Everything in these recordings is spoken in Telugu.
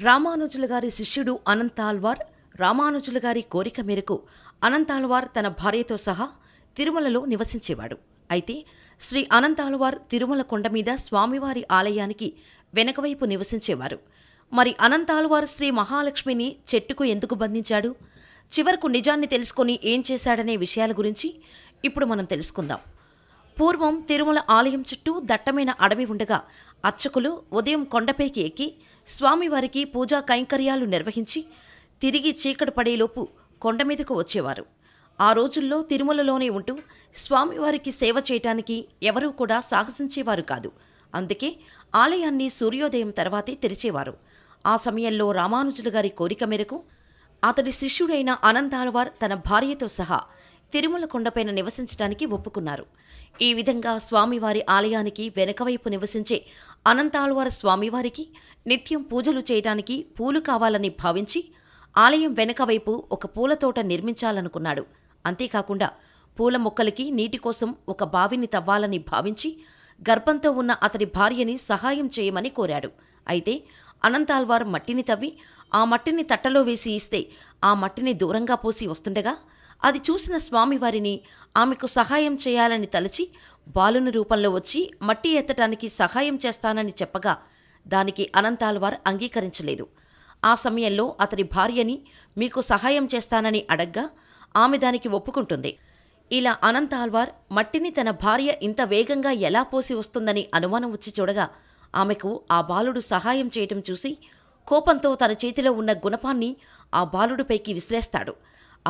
రామానుజుల గారి శిష్యుడు అనంతాల్వార్ రామానుజుల గారి కోరిక మేరకు అనంతాల్వార్ తన భార్యతో సహా తిరుమలలో నివసించేవాడు. అయితే శ్రీ అనంతాల్వార్ తిరుమల కొండ మీద స్వామివారి ఆలయానికి వెనకవైపు నివసించేవారు. మరి అనంతాల్వార్ శ్రీ మహాలక్ష్మిని చెట్టుకు ఎందుకు బంధించాడు? చివరకు నిజాన్ని తెలుసుకొని ఏం చేశాడనే విషయాల గురించి ఇప్పుడు మనం తెలుసుకుందాం. పూర్వం తిరుమల ఆలయం చుట్టూ దట్టమైన అడవి ఉండగా అర్చకులు ఉదయం కొండపైకి ఎక్కి స్వామివారికి పూజా కైంకర్యాలు నిర్వహించి తిరిగి చీకటి పడేలోపు కొండ మీదకు వచ్చేవారు. ఆ రోజుల్లో తిరుమలలోనే ఉంటూ స్వామివారికి సేవ చేయటానికి ఎవరూ కూడా సాహసించేవారు కాదు. అందుకే ఆలయాన్ని సూర్యోదయం తర్వాతే తెరిచేవారు. ఆ సమయంలో రామానుజులు గారి కోరిక మేరకు అతడి శిష్యుడైన అనంతాలవార్ తన భార్యతో సహా తిరుమల కొండపైన నివసించడానికి ఒప్పుకున్నారు. ఈ విధంగా స్వామివారి ఆలయానికి వెనకవైపు నివసించే అనంతాళ్వార స్వామివారికి నిత్యం పూజలు చేయడానికి పూలు కావాలని భావించి ఆలయం వెనకవైపు ఒక పూలతోట నిర్మించాలనుకున్నాడు. అంతేకాకుండా పూల మొక్కలకి నీటి కోసం ఒక బావిని తవ్వాలని భావించి గర్భంతో ఉన్న అతడి భార్యని సహాయం చేయమని కోరాడు. అయితే అనంతాల్వార్ మట్టిని తవ్వి ఆ మట్టిని తట్టలో వేసి ఇస్తే ఆ మట్టిని దూరంగా పోసి వస్తుండగా అది చూసిన స్వామివారిని ఆమెకు సహాయం చేయాలని తలచి బాలుని రూపంలో వచ్చి మట్టి ఎత్తటానికి సహాయం చేస్తానని చెప్పగా దానికి అనంతాల్వార్ అంగీకరించలేదు. ఆ సమయంలో అతడి భార్యని మీకు సహాయం చేస్తానని అడగ్గా ఆమె దానికి ఒప్పుకుంటుంది. ఇలా అనంతాల్వార్ మట్టిని తన భార్య ఇంత వేగంగా ఎలా పోసి వస్తుందని అనుమానం వచ్చి చూడగా ఆమెకు ఆ బాలుడు సహాయం చేయటం చూసి కోపంతో తన చేతిలో ఉన్న గుణపాన్ని ఆ బాలుడిపైకి విసిరేస్తాడు.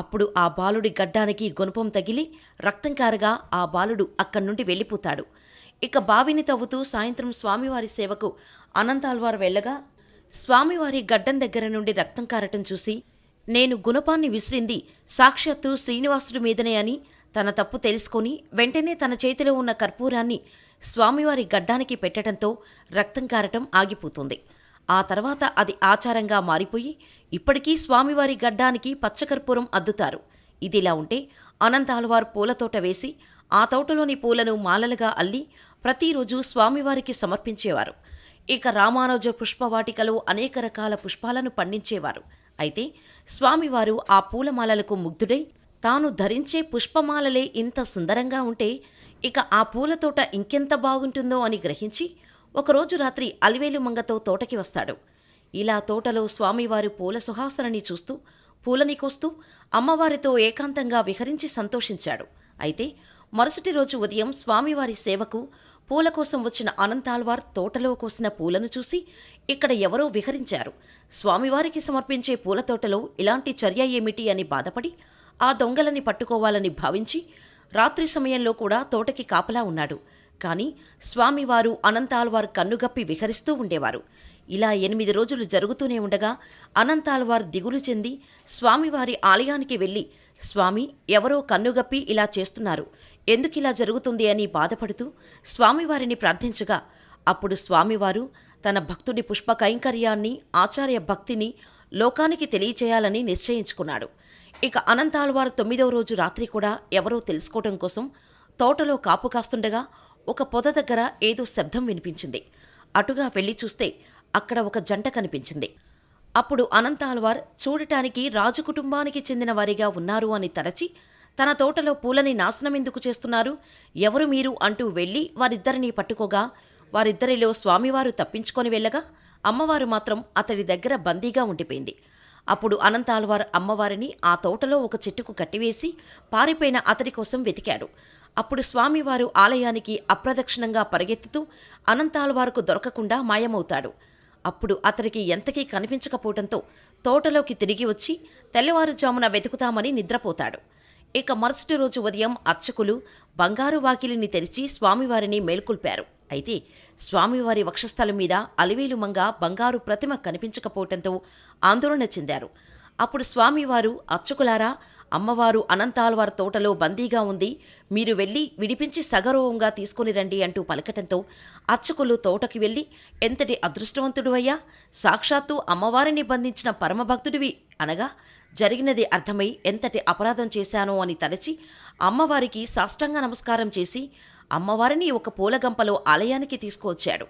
అప్పుడు ఆ బాలుడి గడ్డానికి గుణపం తగిలి రక్తం కారగా ఆ బాలుడు అక్కడి నుండి వెళ్ళిపోతాడు. ఇక బావిని తవ్వుతూ సాయంత్రం స్వామివారి సేవకు అనంతాల్వార్ వెళ్ళగా స్వామివారి గడ్డం దగ్గర నుండి రక్తం కారటం చూసి నేను గుణపాన్ని విసిరింది సాక్షాత్తు శ్రీనివాసుడి మీదనే అని తన తప్పు తెలుసుకొని వెంటనే తన చేతిలో ఉన్న కర్పూరాన్ని స్వామివారి గడ్డానికి పెట్టడంతో రక్తం కారటం ఆగిపోతుంది. ఆ తర్వాత అది ఆచారంగా మారిపోయి ఇప్పటికీ స్వామివారి గడ్డానికి పచ్చకర్పూరం అద్దుతారు. ఇదిలా ఉంటే అనంతాల్వార్ పూలతోట వేసి ఆ తోటలోని పూలను మాలలుగా అల్లి ప్రతిరోజు స్వామివారికి సమర్పించేవారు. ఇక రామానుజ పుష్పవాటికలో అనేక రకాల పుష్పాలను పండించేవారు. అయితే స్వామివారు ఆ పూలమాలలకు ముగ్ధుడై తాను ధరించే పుష్పమాలలే ఇంత సుందరంగా ఉంటే ఇక ఆ పూలతోట ఇంకెంత బాగుంటుందో అని గ్రహించి ఒకరోజు రాత్రి అలివేలు మంగతో తోటకి వస్తాడు. ఇలా తోటలో స్వామివారి పూల సుహాసనని చూస్తూ పూలని కోస్తూ అమ్మవారితో ఏకాంతంగా విహరించి సంతోషించాడు. అయితే మరుసటి రోజు ఉదయం స్వామివారి సేవకు పూల కోసం వచ్చిన అనంతాల్వార్ తోటలో కోసిన పూలను చూసి ఇక్కడ ఎవరో విహరించారు. స్వామివారికి సమర్పించే పూల తోటలో ఇలాంటి చర్య ఏమిటి అని బాధపడి ఆ దొంగలని పట్టుకోవాలని భావించి రాత్రి సమయంలో కూడా తోటకి కాపలా ఉన్నాడు. కానీ స్వామివారు అనంతాల్వార్ కన్నుగప్పి విహరిస్తూ ఉండేవారు. ఇలా ఎనిమిది రోజులు జరుగుతూనే ఉండగా అనంతాల్వార్ దిగులు చెంది స్వామివారి ఆలయానికి వెళ్ళి స్వామి ఎవరో కన్నుగప్పి ఇలా చేస్తున్నారు. ఎందుకిలా జరుగుతుంది అని బాధపడుతూ స్వామివారిని ప్రార్థించగా అప్పుడు స్వామివారు తన భక్తుడి పుష్ప కైంకర్యాన్ని ఆచార్య భక్తిని లోకానికి తెలియచేయాలని నిశ్చయించుకున్నాడు. ఇక అనంతాల్వారు తొమ్మిదవ రోజు రాత్రి కూడా ఎవరో తెలుసుకోవటం కోసం తోటలో కాపు కాస్తుండగా ఒక పొద దగ్గర ఏదో శబ్దం వినిపించింది. అటుగా వెళ్ళి చూస్తే అక్కడ ఒక జంట కనిపించింది. అప్పుడు అనంతాల్వార్ చూడటానికి రాజు కుటుంబానికి చెందిన వారిగా ఉన్నారు అని తలచి తన తోటలో పూలని నాశనమెందుకు చేస్తున్నారు? ఎవరు మీరు? అంటూ వెళ్ళి వారిద్దరినీ పట్టుకోగా వారిద్దరిలో స్వామివారు తప్పించుకొని వెళ్ళగా అమ్మవారు మాత్రం అతడి దగ్గర బందీగా ఉండిపోయింది. అప్పుడు అనంతాల్వార్ అమ్మవారిని ఆ తోటలో ఒక చెట్టుకు కట్టివేసి పారిపోయిన అతడి కోసం వెతికాడు. అప్పుడు స్వామివారు ఆలయానికి అప్రదక్షిణంగా పరిగెత్తుతూ అనంతాల్వారుకు దొరకకుండా మాయమవుతాడు. అప్పుడు అతడికి ఎంతకీ కనిపించకపోవడంతో తోటలోకి తిరిగి వచ్చి తెల్లవారుజామున వెతుకుతామని నిద్రపోతాడు. ఇక మరుసటి రోజు ఉదయం అర్చకులు బంగారు వాకిలిని తెరిచి స్వామివారిని మేల్కొల్పారు. అయితే స్వామివారి వక్షస్థలం మీద అలివేలు మంగ బంగారు ప్రతిమ కనిపించకపోవటంతో ఆందోళన చెందారు. అప్పుడు స్వామివారు అర్చకులారా అమ్మవారు అనంతాల్వార్ తోటలో బందీగా ఉంది. మీరు వెళ్ళి విడిపించి సగౌరవంగా తీసుకుని రండి అంటూ పలకటంతో అర్చకులు తోటకి వెళ్ళి ఎంతటి అదృష్టవంతుడువయ్యా! సాక్షాత్తు అమ్మవారిని బంధించిన పరమభక్తుడివి. అనగా జరిగినది అర్థమై ఎంతటి అపరాధం చేశానో అని తలచి అమ్మవారికి సాష్టాంగ నమస్కారం చేసి అమ్మవారిని ఒక పూలగంపలో ఆలయానికి తీసుకువచ్చాడు.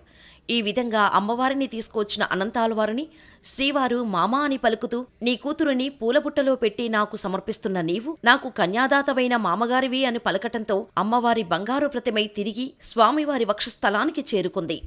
ఈ విధంగా అమ్మవారిని తీసుకువచ్చిన అనంతాలవారిని శ్రీవారు మామా అని పలుకుతూ నీ కూతురుని పూలబుట్టలో పెట్టి నాకు సమర్పిస్తున్న నీవు నాకు కన్యాదాతవైన మామగారివి అని పలకటంతో అమ్మవారి బంగారు ప్రతిమై తిరిగి స్వామివారి వక్షస్థలానికి చేరుకుంది.